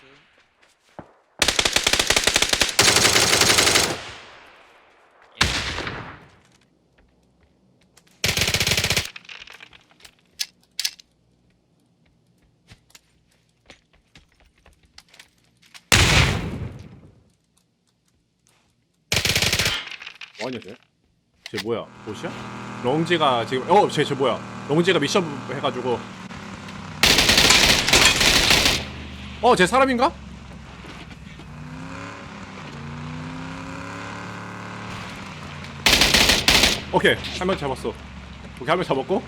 나이스. 뭐하냐 쟤? 쟤 뭐야? 보시야? 롱지가 지금 어쟤쟤 쟤 뭐야? 롱지가 미션 해가지고 어 쟤 사람인가? 오케이 한 명 잡았어. 오케이 한 명 잡았고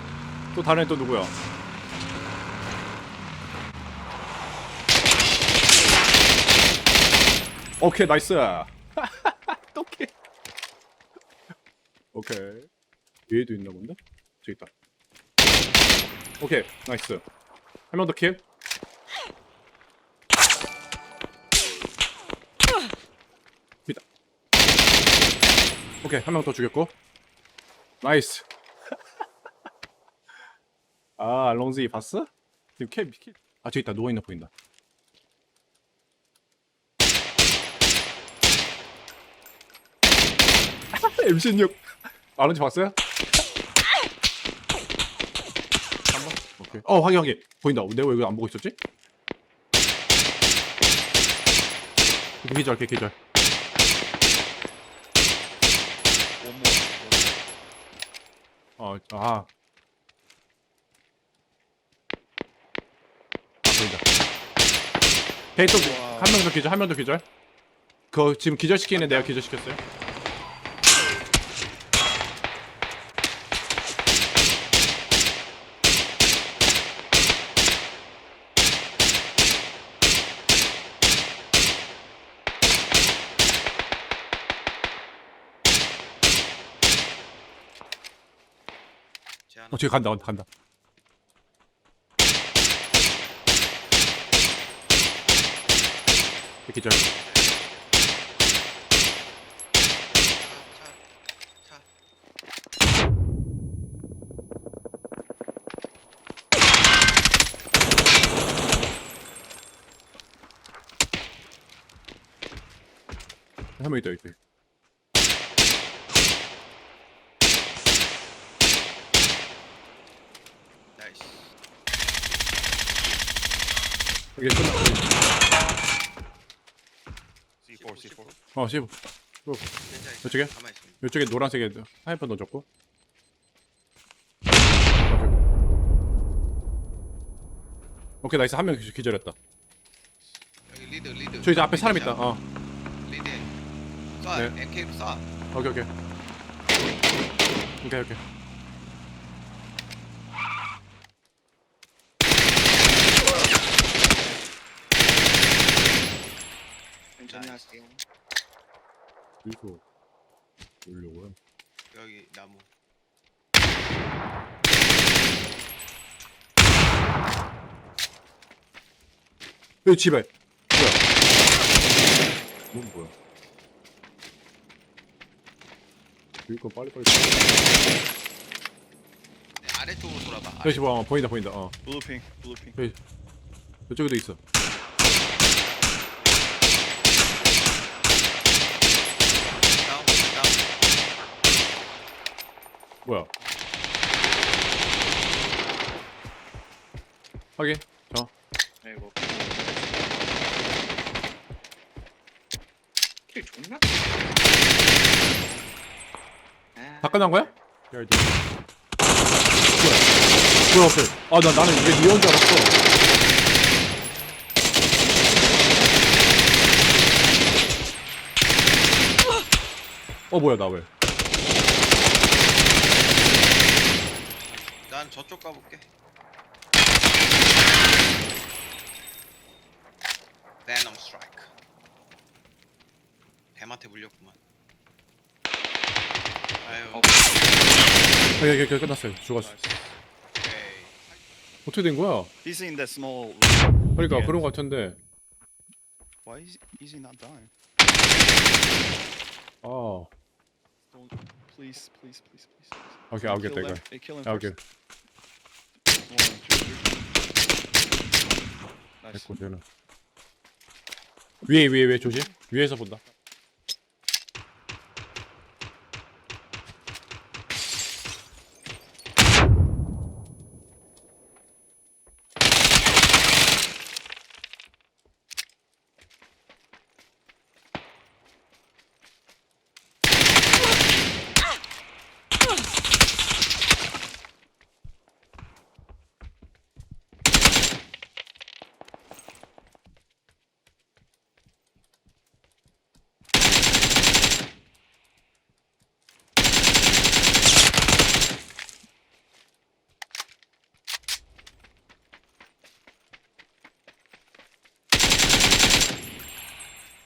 또 다른 애 또 누구야? 오케이 나이스. 또케 오케이. 뒤에도 있나 본데? 저기 있다. 오케이 나이스. 한 명 더 킬 오케이 한 명 더 죽였고. 나이스. 아 롱지 봤어? 지금 캡, 캡. 아 저기 있다. 누워있나 보인다. M16 아론지 봤어요? 한번 오케이. 어 확인 확인. 보인다. 내가 왜 이거 안 보고 있었지? 기절 오케이 기절 어, 아. 아, 보인다. 헤이 또, 와우. 한명 더 기절, 한 명 더 기절. 그거 지금 기절시키는 내가 기절시켰어요. 어, 저기 간다, 간다, 간다. 기절. 차, 차, 차. 한명 있다, 여기. 나이스. 여기 끝나. C4, C4. 어, 씨. 괜찮아요. 가만히. 이쪽에 노란색에 하이퍼 넣어줬고. 오케이, 나이스. 한 명 기절했다. 여기 리드, 리드. 저 이제 앞에 사람 있다. 어, 리드. 쏴. 네. MK로 쏴. 오케이, 오케이. 오케이, 오케이. 천천히 하세요. 이거 올려고요. 여기 나무. 집에 뭐야? 뭔 뭐야? 이거 빨리 빨리. 네, 아래쪽으로 돌아봐. 여기 봐, 어, 보인다 보인다. 어, ping. 여기 이쪽에도 있어. 다운, 다운. 뭐야? 확인. 저. 아이고. 킬 존나. 다 끝난 거야? 뭐야? 뭐야 앞에? 아, 나 나는 이게 니온 줄 알았어. 어 뭐야 나 왜? 난 저쪽 가볼게. 베놈 스트라이크. 뱀한테 물렸구만. 아유. 어. 여기 여기 여기 끝났어요. 죽었어. 오케이. 어떻게 된 거야? He's in that small. 그러니까 Yeah. 그런 거 같은데. Why is, is he not dying? 아, Don't, please, please, please, please. 오케이, I'll get kill that guy. Kill him I'll get. first. One, three. Nice. 됐고 쟤는. 위에 위에 위에 조심. 위에서 본다.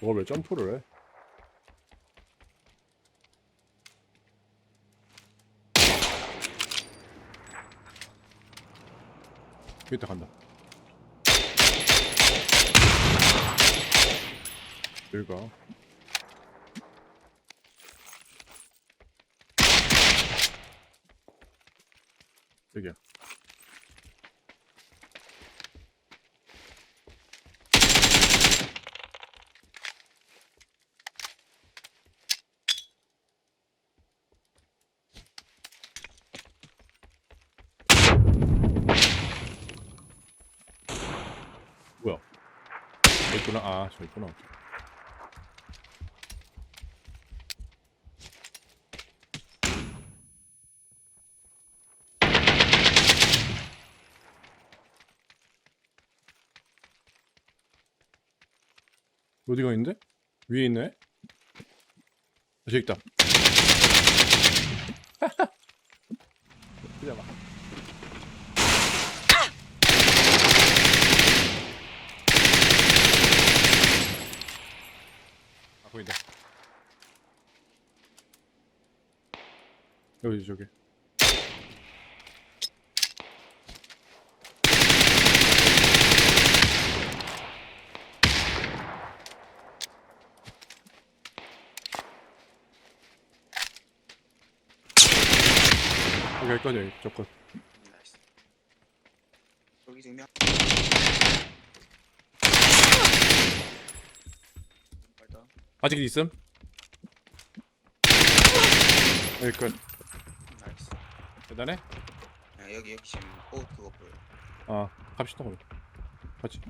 저걸 왜 점프를 해? 여기다 간다. 여기가. 여기야. 저 있구나. 아, 저 있구나. 어디가 있는데? 위에 있네? 아, 저기 있다. 그냥 봐. 아 보인다 여기 저기 여기 여기까지 여기 저끝 나이스. 여기 정면. 말다. 아직 있음? 여기 끝 나이스. 대단해? 야, 여기 여기 지금 옷 그거 보여. 아 갑시다 그럼 같이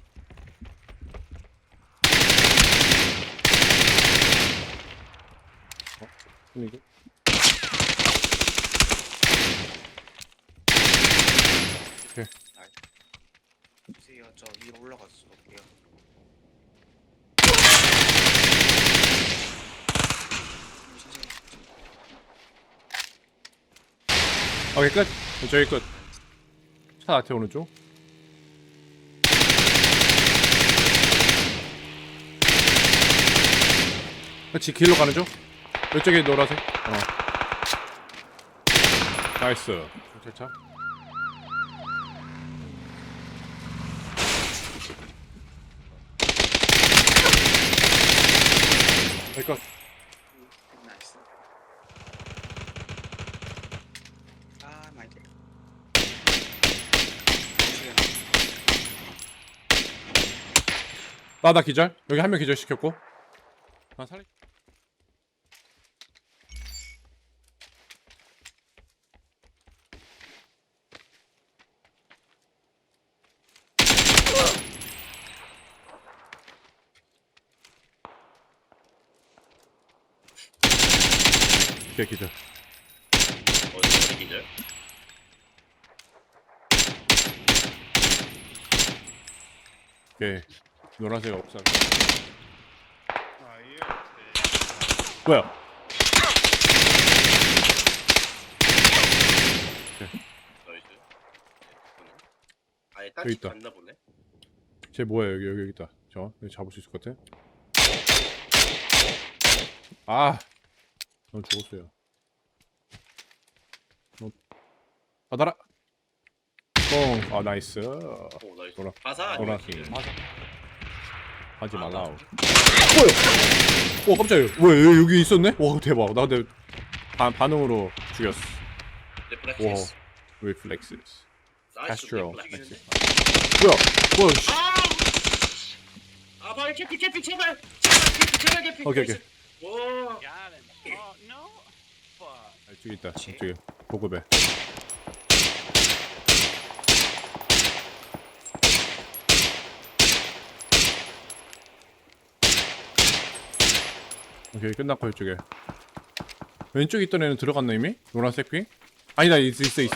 어? 근데 이거 보세요. 저 위로 올라가서 쏠게요. 오케이 끝. 저기 끝차 앞에 오는 쪽. 그렇지 길로 가는 쪽? 이쪽에 노란색? 어. 나이스. 경찰차. 여기까지 나이스. 아, 마이 갓. 나나 기절? 여기 한 명 기절 시켰고. 나 살리 걔 기절. 어디 기절? 걔 노란색 옥상 yeah. 뭐야 나이스. 아예 여기 있다. 갔나 보네. 쟤 뭐야 여기 여기 여기 있다 저 여기 잡을 수 있을 것 같아 아, 넌 죽었어요. 너 받아라. 뽕, 아 나이스. 오 나이스. 돌아. 바사 돌아. 맞아. 하지 아, 말라오. 나- 뭐야? 오 깜짝이야. 얘 여기 있었네? 와 대박. 나 근데 반 반응으로 죽였어. 레플렉스. 리플렉스. 레플렉스. 뭐야? 뭐야? 씨. 아! 아 발견. 캐피 캐피 제발 제발 캐피 제발 캐피 오케이, 오케이. 와 Got him. Oh, no. Fuck. 아, 이쪽에 있다. 이쪽에 보급에. 오케이 끝났고 이쪽에. 왼쪽에 있던 애는 들어갔나 이미? 노란색 핑? 아니다 있어 있어 있어.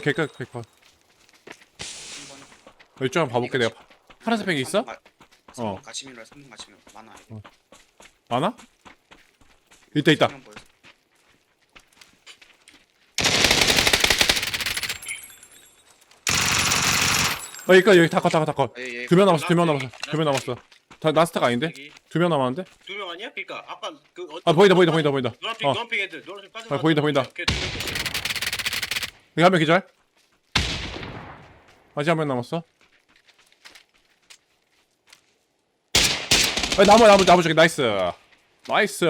개컷 개컷. 한번 이쪽 한번 봐볼게 내가. 파란색 팩이 있어? 3번 어. 가시밀러 3번 가시밀러 많아 이거 어. 많아? 있다 있다. 한번 보 여줘. 어 여기 다컷 다컷 다컷. 예, 예. 두 명 남았어 두 명 남았어 두 명 남았어. 다 라스트가 아닌데? 두 명 남았는데? 두명 아니야? 그니까 아까 그 어, 아 보인다 보인다 보인다 보인다. 노란핑 어 노란핑 애들 노란핑 빠져 아, 보인다, 보인다. 걔 두명 여기 한 명 기절. 아직 한 명 남았어. 아, 나무 나무 나무 저기 나이스. 나이스.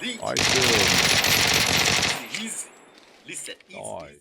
리 나이스. 리셋 이스 나이스.